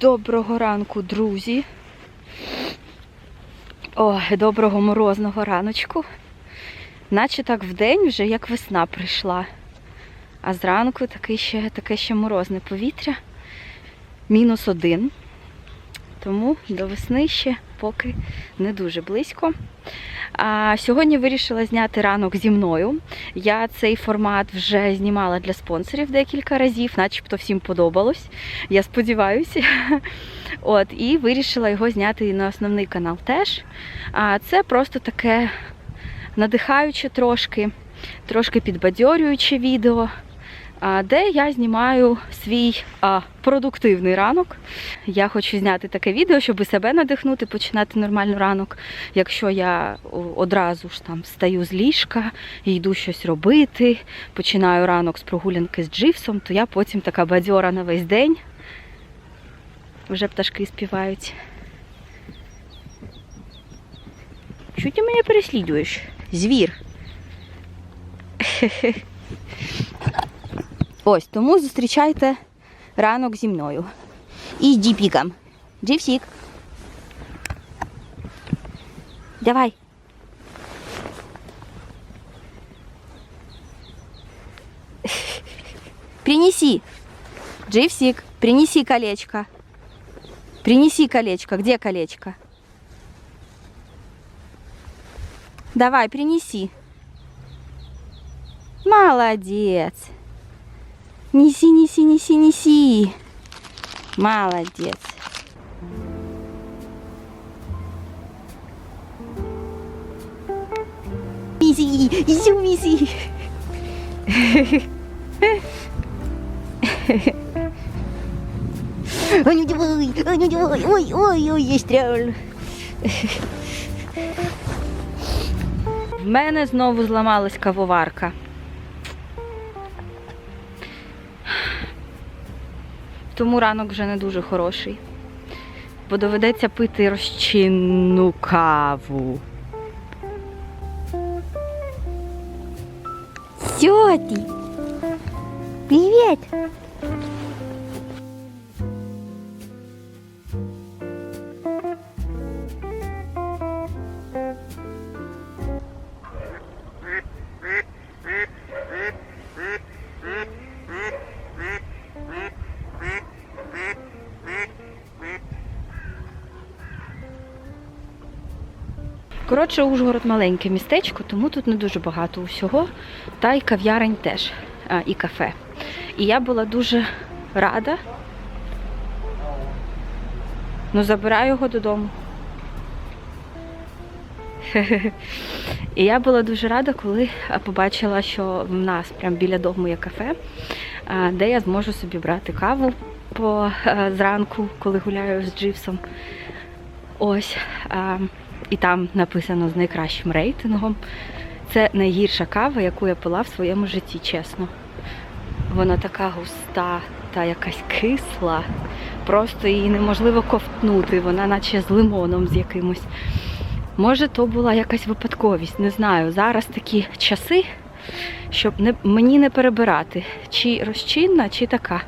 Доброго ранку, друзі. О, доброго морозного раночку. Наче так в день вже як весна прийшла. А зранку таке ще, таке ще морозне повітря. Мінус один. Тому до весни ще поки не дуже близько. А сьогодні вирішила зняти ранок зі мною. Я цей формат вже знімала для спонсорів декілька разів, начебто всім подобалось. Я сподіваюся. От, і вирішила його зняти на основний канал теж. А це просто таке надихаюче трошки, трошки підбадьорююче відео, де я знімаю свій продуктивний ранок. Я хочу зняти таке відео, щоб себе надихнути, починати нормально ранок. Якщо я одразу ж там встаю з ліжка йду щось робити, починаю ранок з прогулянки з дживсом, то я потім така бадьора на весь день. Вже пташки співають. Що ти мене переслідуєш? Звір. Ось, тому зустрічайте ранок зі мною. І з Діпіком. Джипсік. Давай. Принеси. Дживсик, принеси колечко. Принеси колечко. Где колечко? Давай, принеси. Молодец. Неси, неси, неси, неси. Молодец. А ну давай, а ну давай, ой, ой, ой, есть реально. В мене знову зламалась кавоварка. Тому ранок вже не дуже хороший. Бо доведеться пити розчинну каву. Сьоті! Привіт! Коротше, Ужгород маленьке містечко, тому тут не дуже багато усього. Та й кав'ярень теж, а, і кафе. І я була дуже рада. Ну, забираю його додому. І я була дуже рада, коли побачила, що в нас прямо біля дому є кафе, де я зможу собі брати каву по зранку, коли гуляю з Дживсом. Ось. І там написано з найкращим рейтингом. Це найгірша кава, яку я пила в своєму житті, чесно. Вона така густа та якась кисла. Просто її неможливо ковтнути. Вона наче з лимоном з якимось. Може, то була якась випадковість, не знаю. Зараз такі часи, щоб не, мені не перебирати, чи розчинна, чи така.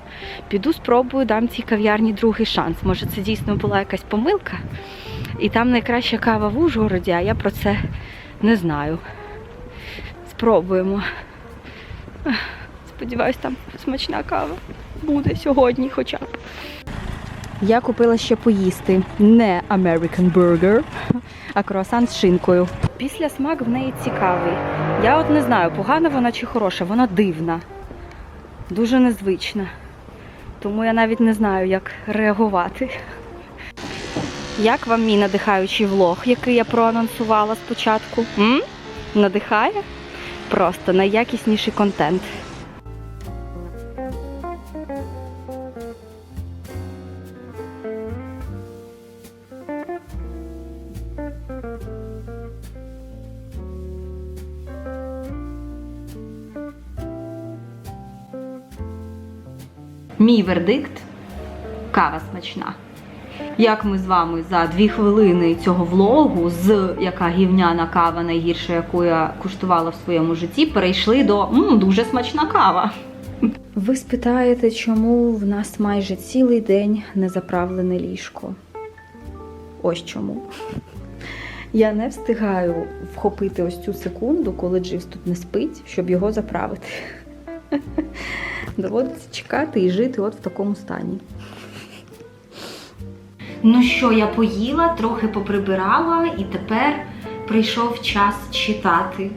Піду спробую, дам цій кав'ярні другий шанс. Може, це дійсно була якась помилка. І там найкраща кава в Ужгороді, а я про це не знаю. Спробуємо. Сподіваюсь, там смачна кава буде сьогодні хоча б. Я купила ще поїсти не American Burger, а круасан з шинкою. Після смак в неї цікавий. Я от не знаю, погана вона чи хороша, вона дивна, дуже незвична. Тому я навіть не знаю, як реагувати. Як вам мій надихаючий влог, який я проанонсувала спочатку? М? Надихає? Просто найякісніший контент. Мій вердикт кава смачна. Як ми з вами за дві хвилини цього влогу, з яка гівняна кава найгірша, яку я куштувала в своєму житті, перейшли до м, дуже смачна кава. Ви спитаєте, чому в нас майже цілий день не заправлене ліжко? Ось чому. Я не встигаю вхопити ось цю секунду, коли Дживс тут не спить, щоб його заправити. Доводиться чекати і жити от в такому стані. Ну що, я поїла, трохи поприбирала, і тепер прийшов час читати.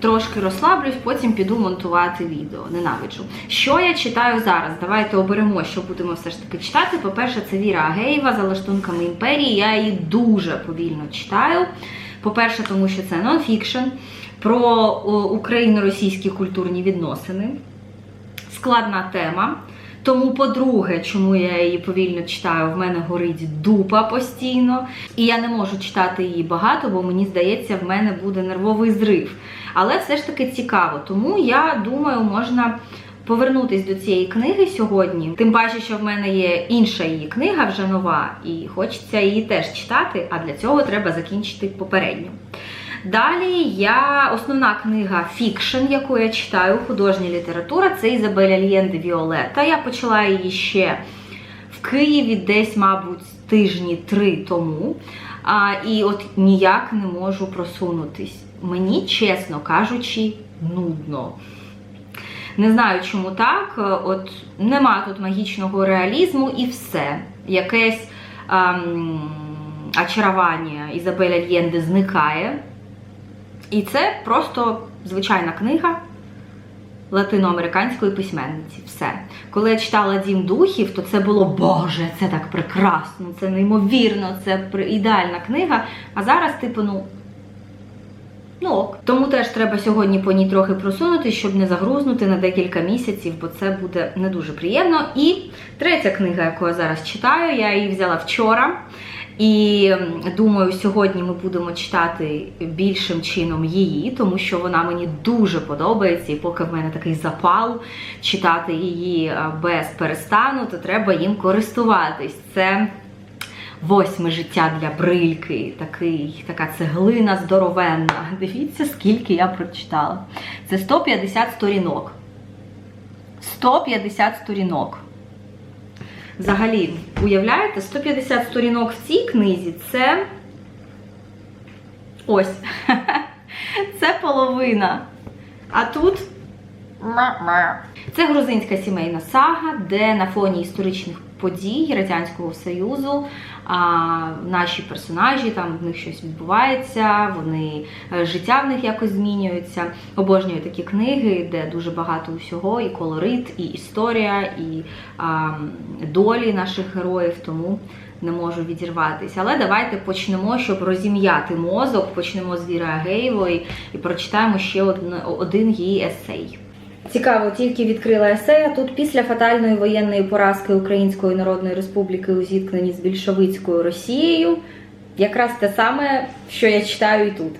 Трошки розслаблюсь, потім піду монтувати відео. Ненавиджу. Що я читаю зараз? Давайте оберемо, що будемо все ж таки читати. По-перше, це Віра Агеєва за лаштунками імперії. Я її дуже повільно читаю. По-перше, тому що це нонфікшн про україно-російські культурні відносини. Складна тема. Тому, по-друге, чому я її повільно читаю, в мене горить дупа постійно, і я не можу читати її багато, бо мені здається, в мене буде нервовий зрив. Але все ж таки цікаво. Тому я думаю, можна повернутись до цієї книги сьогодні. Тим паче, що в мене є інша її книга, вже нова, і хочеться її теж читати, а для цього треба закінчити попередню. Далі я основна книга фікшн, яку я читаю, художня література, це Ізабеля Лєнде Віолета. Я почала її ще в Києві, десь, мабуть, тижні три тому. А, і от ніяк не можу просунутись. Мені, чесно кажучи, нудно. Не знаю, чому так. От нема тут магічного реалізму і все. Якесь ем, очарування Ізабеля Лєнде зникає. І це просто звичайна книга латиноамериканської письменниці. Все. Коли я читала Дім духів, то це було Боже, це так прекрасно, це неймовірно, це ідеальна книга. А зараз, типу, ну. Ну ок. Тому теж треба сьогодні по ній трохи просунути, щоб не загрузнути на декілька місяців, бо це буде не дуже приємно. І третя книга, яку я зараз читаю, я її взяла вчора. І думаю, сьогодні ми будемо читати більшим чином її, тому що вона мені дуже подобається, і поки в мене такий запал читати її без перестану, то треба їм користуватись. Це восьме життя для брильки, такий, така цеглина здоровенна. Дивіться, скільки я прочитала. Це 150 сторінок. 150 сторінок. Взагалі, уявляєте, 150 сторінок в цій книзі це ось. Це половина. А тут це грузинська сімейна сага, де на фоні історичних подій Радянського Союзу а, наші персонажі, там в них щось відбувається, вони е, життя в них якось змінюється. Обожнюю такі книги, де дуже багато усього, і колорит, і історія, і а, долі наших героїв. Тому не можу відірватися. Але давайте почнемо, щоб розім'яти мозок. Почнемо з Віри Агеєвої і прочитаємо ще один, один її есей. Цікаво, тільки відкрила есея. Тут після фатальної воєнної поразки Української Народної Республіки у зіткненні з більшовицькою Росією. Якраз те саме, що я читаю і тут.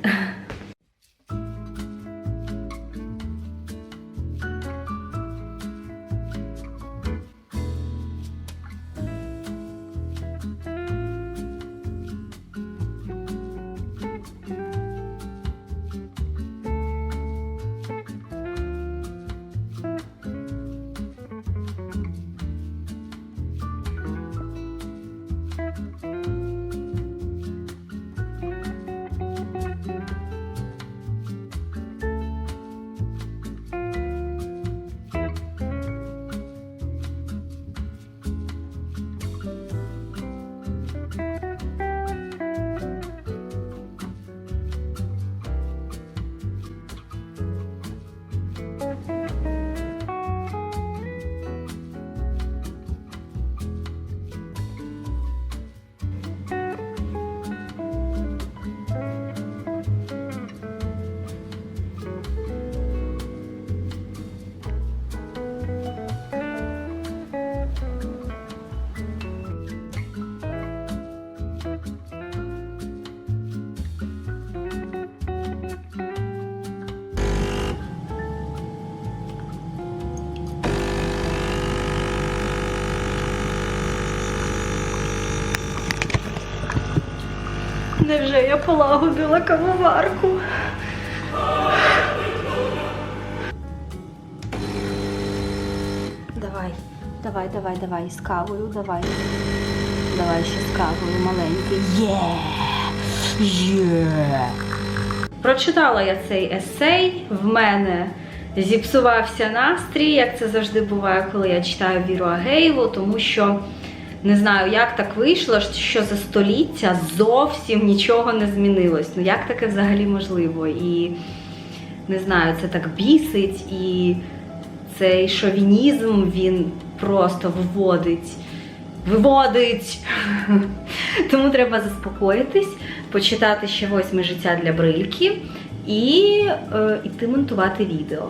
Невже я полагодила кавоварку? Давай, давай, давай, давай, з кавою, давай. Давай ще з кавою маленький. Є! Є! Прочитала я цей есей. В мене зіпсувався настрій, як це завжди буває, коли я читаю Віру Агеєву, тому що не знаю, як так вийшло, що за століття зовсім нічого не змінилось. Ну як таке взагалі можливо? І не знаю, це так бісить, і цей шовінізм він просто виводить. Виводить. Тому треба заспокоїтись, почитати ще восьме життя для брильки і е, іти монтувати відео.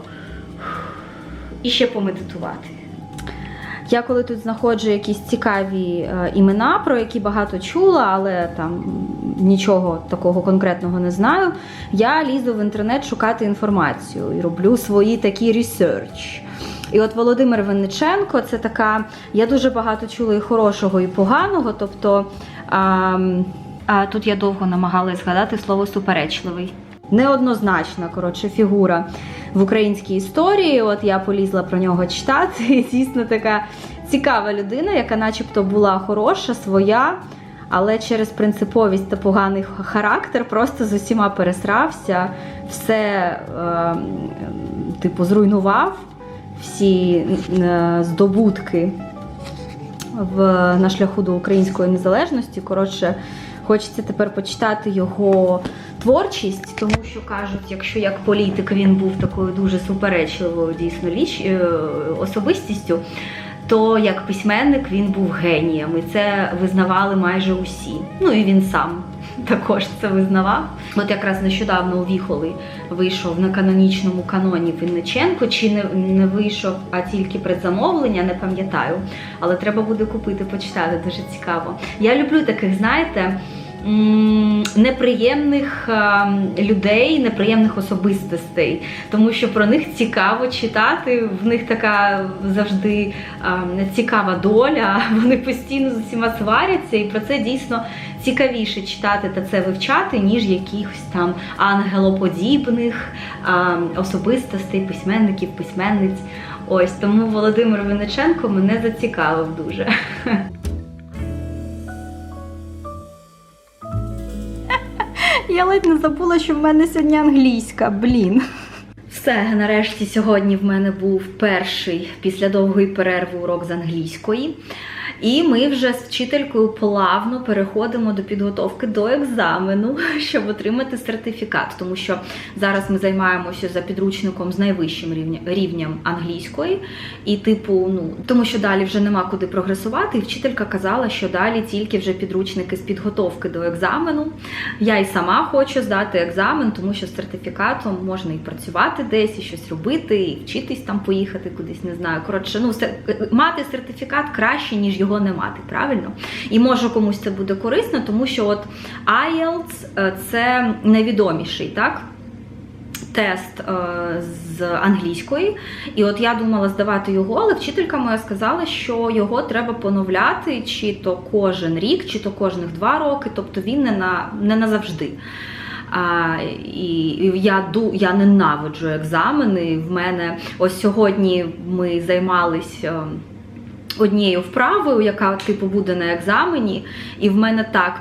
І ще помедитувати. Я коли тут знаходжу якісь цікаві е, імена, про які багато чула, але там нічого такого конкретного не знаю. Я лізу в інтернет шукати інформацію і роблю свої такі ресерч. І от Володимир Винниченко це така. Я дуже багато чула і хорошого, і поганого. Тобто а, а, тут я довго намагалась згадати слово суперечливий. Неоднозначна, коротше, фігура в українській історії. От я полізла про нього читати. І дійсно така цікава людина, яка, начебто, була хороша, своя, але через принциповість та поганий характер просто з усіма пересрався, все, е, типу, зруйнував всі е, здобутки в, на шляху до української незалежності. Коротше, хочеться тепер почитати його творчість, тому що кажуть, якщо як політик він був такою дуже суперечливою дійсно ліч, е, особистістю, то як письменник він був генієм, і це визнавали майже усі. Ну і він сам також це визнавав. От якраз нещодавно у Віхоли вийшов на канонічному каноні Винниченко, чи не, не вийшов, а тільки предзамовлення, не пам'ятаю. Але треба буде купити, почитати, дуже цікаво. Я люблю таких, знаєте. Неприємних е, людей, неприємних особистостей, тому що про них цікаво читати. В них така завжди е, цікава доля. Вони постійно з усіма сваряться, і про це дійсно цікавіше читати та це вивчати, ніж якихось там ангелоподібних особистостей, письменників, письменниць. Ось тому Володимир Винниченко мене зацікавив дуже. Я ледь не забула, що в мене сьогодні англійська, блін. Все, нарешті сьогодні в мене був перший після довгої перерви урок з англійської. І ми вже з вчителькою плавно переходимо до підготовки до екзамену, щоб отримати сертифікат. Тому що зараз ми займаємося за підручником з найвищим рівнем, англійської. І, типу, ну тому що далі вже нема куди прогресувати. І вчителька казала, що далі тільки вже підручники з підготовки до екзамену. Я і сама хочу здати екзамен, тому що з сертифікатом можна і працювати десь, і щось робити, і вчитись там поїхати кудись, не знаю. Коротше, ну мати сертифікат краще, ніж його не мати, правильно? І може комусь це буде корисно, тому що от IELTS – це найвідоміший, так? Тест е, з англійської, і от я думала здавати його, але вчителька моя сказала, що його треба поновляти чи то кожен рік, чи то кожних два роки, тобто він не на не назавжди. А, і, я я ненавиджу екзамени. В мене ось сьогодні ми займались. Однією вправою, яка типу буде на екзамені, і в мене так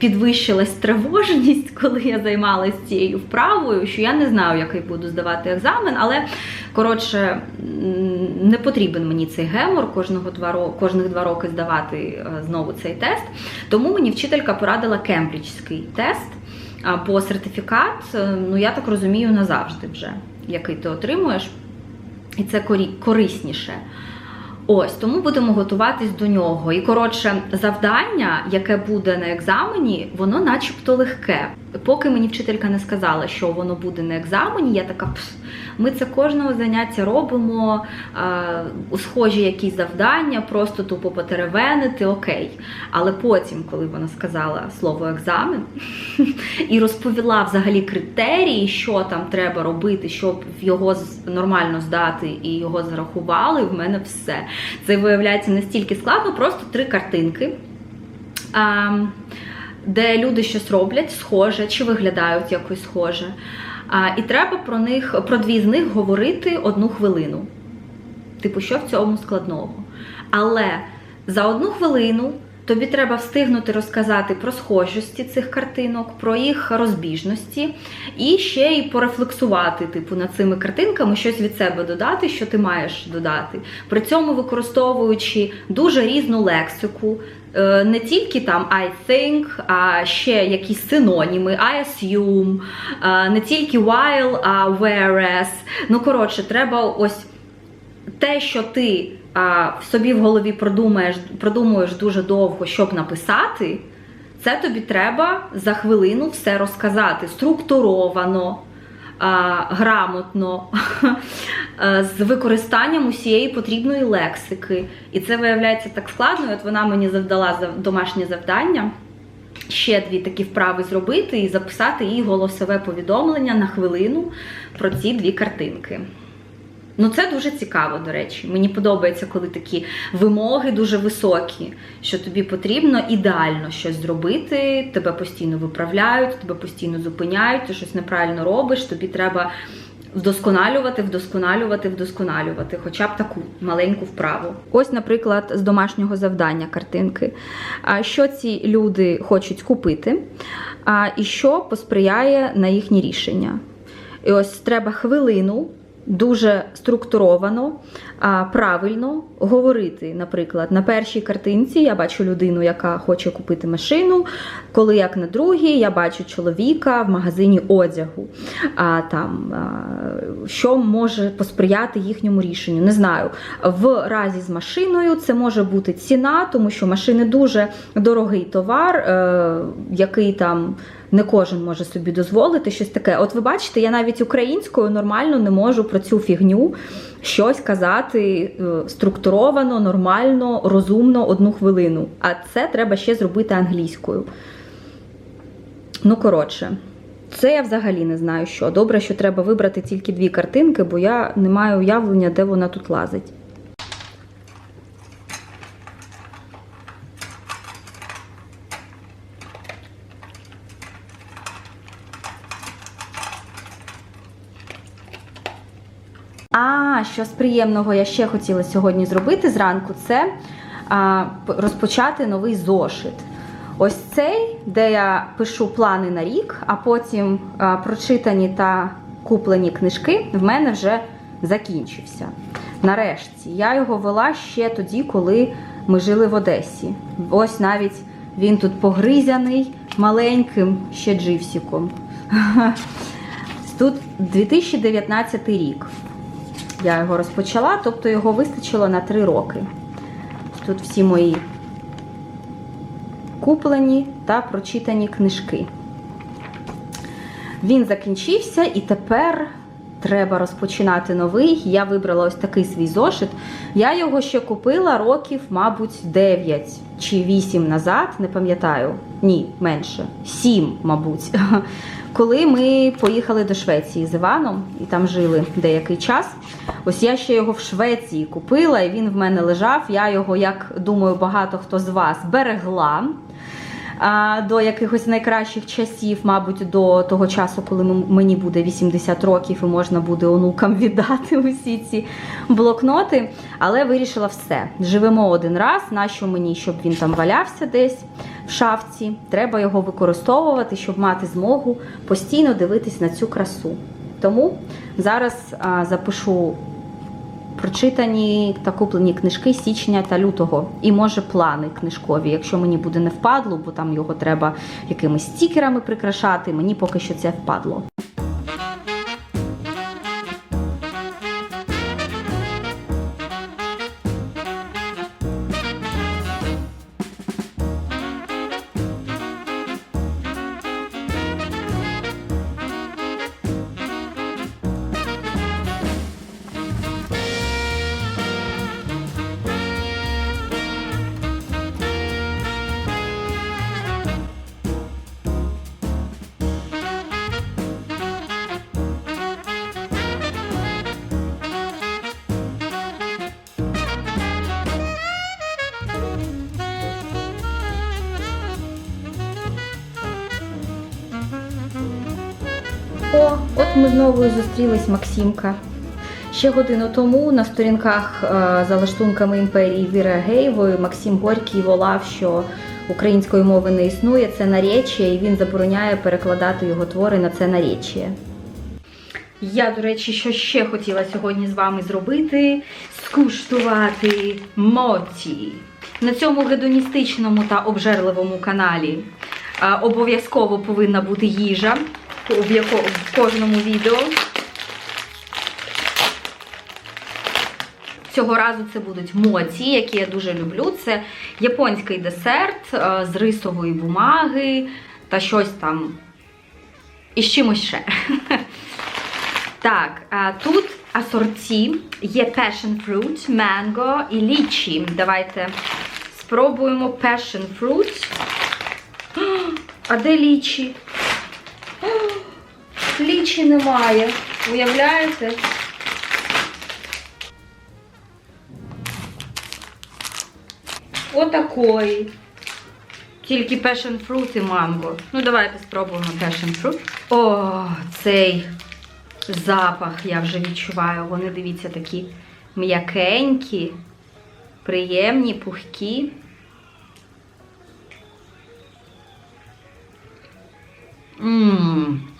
підвищилась тривожність, коли я займалася цією вправою, що я не знаю, який буду здавати екзамен, але коротше не потрібен мені цей гемор кожного два роки, кожних два роки здавати е, знову цей тест. Тому мені вчителька порадила кембриджський тест по сертифікат. е, Ну я так розумію, назавжди вже, який ти отримуєш, і це корисніше. Ось тому будемо готуватись до нього. І коротше, завдання, яке буде на екзамені, воно начебто легке. Поки мені вчителька не сказала, що воно буде на екзамені, я така пс, ми це кожного заняття робимо, схожі якісь завдання, просто тупо потеревенити, окей. Але потім, коли вона сказала слово екзамен і розповіла взагалі критерії, що там треба робити, щоб його нормально здати і його зарахували, в мене все. Це виявляється настільки складно, просто три картинки. Де люди щось роблять схоже чи виглядають якось схоже. І треба про них, про дві з них говорити одну хвилину. Типу, що в цьому складного? Але за одну хвилину тобі треба встигнути розказати про схожості цих картинок, про їх розбіжності, і ще й порефлексувати, типу, над цими картинками, щось від себе додати, що ти маєш додати. При цьому використовуючи дуже різну лексику. Е, Не тільки там I think, а ще якісь синоніми, I assume, е, не тільки while, а whereas. Ну, коротше, треба ось те, що ти собі в голові продумаєш, продумуєш дуже довго, щоб написати, це тобі треба за хвилину все розказати структуровано, грамотно, з використанням усієї потрібної лексики. І це виявляється так складно. От вона мені завдала зав- домашнє завдання. Ще дві такі вправи зробити і записати їй голосове повідомлення на хвилину про ці дві картинки. Ну, це дуже цікаво, до речі. Мені подобається, коли такі вимоги дуже високі, що тобі потрібно ідеально щось зробити, тебе постійно виправляють, тебе постійно зупиняють, ти щось неправильно робиш, тобі треба вдосконалювати, вдосконалювати, вдосконалювати, хоча б таку маленьку вправу. Ось, наприклад, з домашнього завдання картинки. Що ці люди хочуть купити, і що посприяє на їхні рішення. І ось треба хвилину дуже структуровано, правильно говорити. Наприклад, на першій картинці я бачу людину, яка хоче купити машину, коли як на другій я бачу чоловіка в магазині одягу. А, там, що може посприяти їхньому рішенню? Не знаю. В разі з машиною це може бути ціна, тому що машини дуже дорогий товар, е, який там не кожен може собі дозволити щось таке. От ви бачите, я навіть українською нормально не можу про цю фігню щось казати е, структуровано, нормально, розумно одну хвилину. А це треба ще зробити англійською. Ну, коротше, це я взагалі не знаю що. Добре, що треба вибрати тільки дві картинки, бо я не маю уявлення, де вона тут лазить. А, що з приємного я ще хотіла сьогодні зробити зранку, це розпочати новий зошит. Ось цей, де я пишу плани на рік, а потім прочитані та куплені книжки, в мене вже закінчився. Нарешті я його вела ще тоді, коли ми жили в Одесі. Ось навіть він тут погризяний маленьким ще дживсіком. Тут 2019 рік. Я його розпочала, тобто його вистачило на 3 роки. Тут всі мої куплені та прочитані книжки. Він закінчився і тепер треба розпочинати новий. Я вибрала ось такий свій зошит. Я його ще купила років, мабуть, 9 чи 8 назад, не пам'ятаю. Ні, менше. 7, мабуть. Коли ми поїхали до Швеції з Іваном і там жили деякий час. Ось я ще його в Швеції купила, і він в мене лежав. Я його, як думаю, багато хто з вас берегла до якихось найкращих часів, мабуть, до того часу, коли мені буде 80 років і можна буде онукам віддати усі ці блокноти. Але вирішила все. Живемо один раз, нащо мені, щоб він там валявся десь в шафці. Треба його використовувати, щоб мати змогу постійно дивитись на цю красу. Тому зараз запишу прочитані та куплені книжки січня та лютого. І може плани книжкові, якщо мені буде не впадло, бо там його треба якимись стікерами прикрашати. Мені поки що це впадло. Ми знову зустрілись, Максимка. Ще годину тому на сторінках е, за лаштунками імперії Віри Агеєвої Максим Горький волав, що української мови не існує, це наречія, і він забороняє перекладати його твори на це наречія. Я, до речі, що ще хотіла сьогодні з вами зробити скуштувати моті. На цьому гедоністичному та обжерливому каналі е, обов'язково повинна бути їжа в, яко, в кожному відео. Цього разу це будуть моці, які я дуже люблю. Це японський десерт е, з рисової бумаги та щось там і з чимось ще. Так, а тут асорті є passion fruit, mango і лічі. Давайте спробуємо passion fruit. А де лічі? Лічі немає. Уявляєте? Отакої. Тільки passion fruit і манго. Ну, давайте спробуємо passion fruit. О, цей запах я вже відчуваю. Вони, дивіться, такі м'якенькі, приємні, пухкі. Ммм.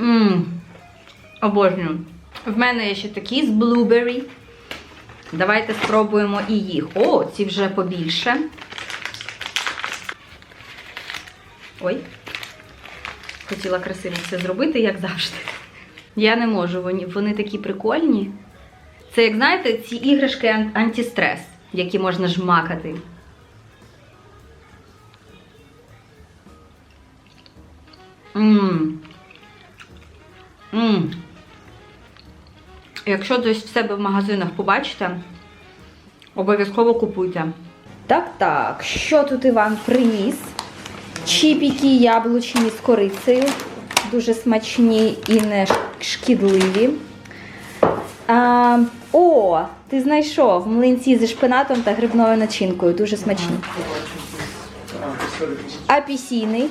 Ммм. Обожнюю. В мене є ще такі з blueberry. Давайте спробуємо і їх. О, ці вже побільше. Ой. Хотіла красиво все зробити, як завжди. Я не можу, вони, вони такі прикольні. Це, як знаєте, ці іграшки ан- антистрес, які можна жмакати. Ммм. Якщо десь в себе в магазинах побачите, обов'язково купуйте. Так, так, що тут Іван приніс? Чіпіки яблучні з корицею. Дуже смачні і не шкідливі. А, о, ти знайшов млинці зі шпинатом та грибною начинкою. Дуже смачні. Апісійний.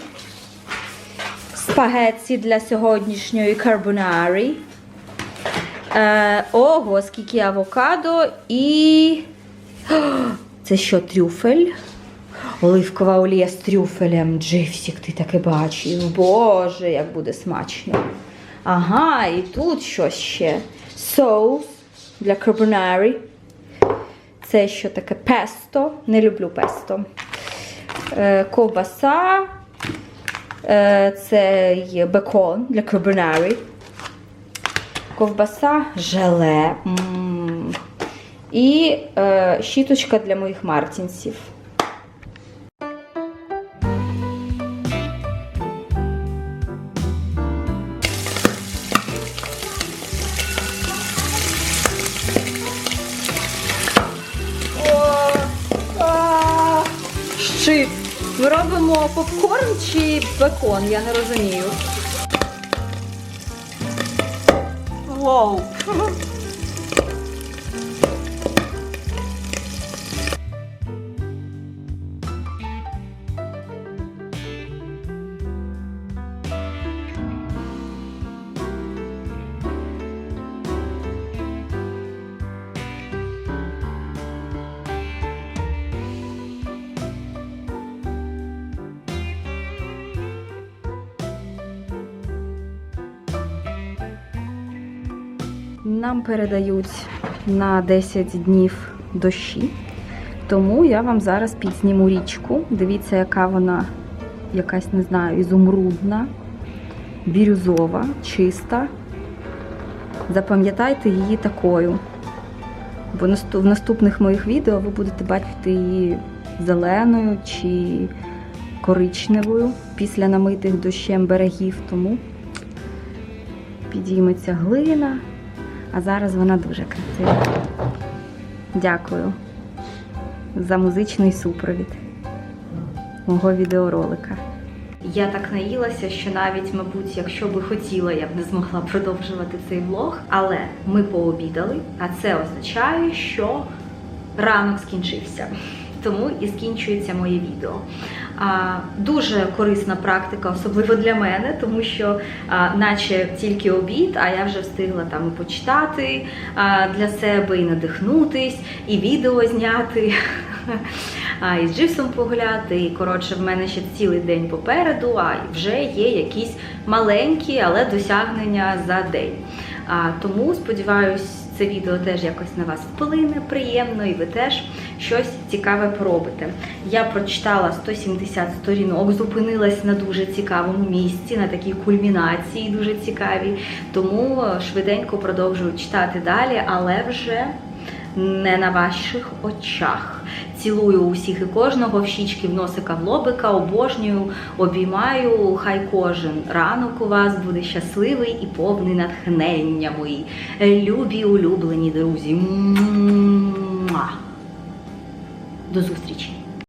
Спагетті для сьогоднішньої карбонарі. Е, ого, скільки авокадо і. Це що, трюфель? Оливкова олія з трюфелем. Дживсік, ти таке бачив. Боже, як буде смачно. Ага, і тут що ще? Соус для карбонарі. Це що таке песто. Не люблю песто. Е, ковбаса. Е, це є бекон для карбонарі. Ковбаса, желе. І е, щіточка для моїх мартінсів. Попкорн чи бекон, я не розумію. Вау. Нам передають на 10 днів дощі, тому я вам зараз підзніму річку. Дивіться, яка вона якась, не знаю, ізумрудна, бірюзова, чиста. Запам'ятайте її такою. Бо в наступних моїх відео ви будете бачити її зеленою чи коричневою після намитих дощем берегів. Тому підійметься глина. А зараз вона дуже красива. Дякую за музичний супровід мого відеоролика. Я так наїлася, що навіть, мабуть, якщо би хотіла, я б не змогла продовжувати цей влог. Але ми пообідали, а це означає, що ранок скінчився. тому і скінчується моє відео. Дуже корисна практика, особливо для мене, тому що, наче тільки обід, а я вже встигла там почитати для себе, і надихнутись, і відео зняти, і з Дживсом погуляти. І коротше, в мене ще цілий день попереду, а вже є якісь маленькі, але досягнення за день. А, тому сподіваюсь, це відео теж якось на вас вплине приємно, і ви теж щось цікаве поробите. Я прочитала 170 сторінок, зупинилась на дуже цікавому місці, на такій кульмінації дуже цікавій. Тому швиденько продовжую читати далі, але вже не на ваших очах. Цілую усіх і кожного в щічки, в носика, в лобика, обожнюю, обіймаю. Хай кожен ранок у вас буде щасливий і повний натхнення мої. Любі улюблені друзі. Муа. До зустрічі!